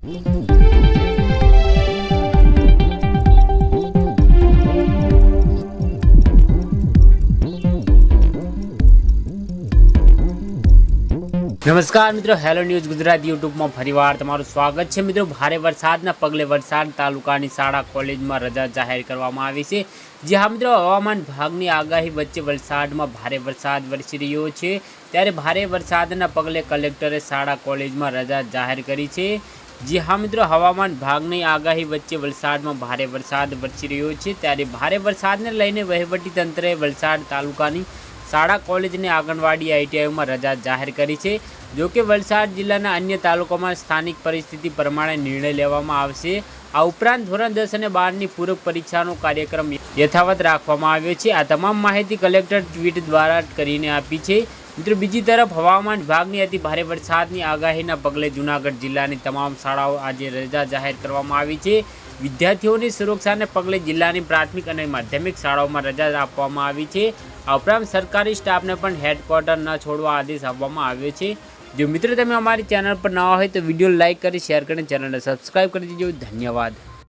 નમસ્કાર મિત્રો hello news Gujarat યુટ્યુબમાં ફરીવાર તમારું સ્વાગત છે. મિત્રો, ભારે વરસાદના પગલે વરસાદ તાલુકાની શાળા કોલેજમાં રજા જાહેર કરવામાં આવી છે. જે હા મિત્રો, હવામાન વિભાગની આગાહી વચ્ચે વલસાડમાં ભારે વરસાદ વરસી રહ્યો છે. ત્યારે ભારે વરસાદના પગલે કલેક્ટરે શાળા કોલેજમાં રજા જાહેર કરી છે. જે હા મિત્રો, હવામાન વિભાગની આગાહી વચ્ચે વલસાડમાં ભારે વરસાદ વરસી રહ્યો છે. ત્યારે ભારે વરસાદને લઈને વહીવટી તંત્રએ વલસાડ તાલુકાની શાળા કોલેજને આંગણવાડી આઈટીઆઈમાં રજા જાહેર કરી છે. જો કે વલસાડ જિલ્લાના અન્ય તાલુકામાં સ્થાનિક પરિસ્થિતિ પ્રમાણે નિર્ણય લેવામાં આવશે. આ ઉપરાંત ધોરણ દસ અને બારની પૂરક પરીક્ષાનો કાર્યક્રમ યથાવત રાખવામાં આવ્યો છે. આ તમામ માહિતી કલેક્ટર ટ્વીટ દ્વારા કરીને આપી છે. મિત્રો, બીજી તરફ હવામાન વિભાગની અતિ ભારે વરસાદની આગાહીના પગલે જૂનાગઢ જિલ્લાની તમામ શાળાઓ આજે રજા જાહેર કરવામાં આવી છે. વિદ્યાર્થીઓની સુરક્ષાને પગલે જિલ્લાની પ્રાથમિક અને માધ્યમિક શાળાઓમાં રજા આપવામાં આવી છે. આ ઉપરાંત સરકારી સ્ટાફને પણ હેડક્વાર્ટર ન છોડવા આદેશ આપવામાં આવ્યો છે. જો મિત્રો, તમે અમારી ચેનલ પર નવા હોય તો વીડિયો લાઇક કરી, શેર કરીને ચેનલને સબસ્ક્રાઈબ કરી દેજો. ધન્યવાદ.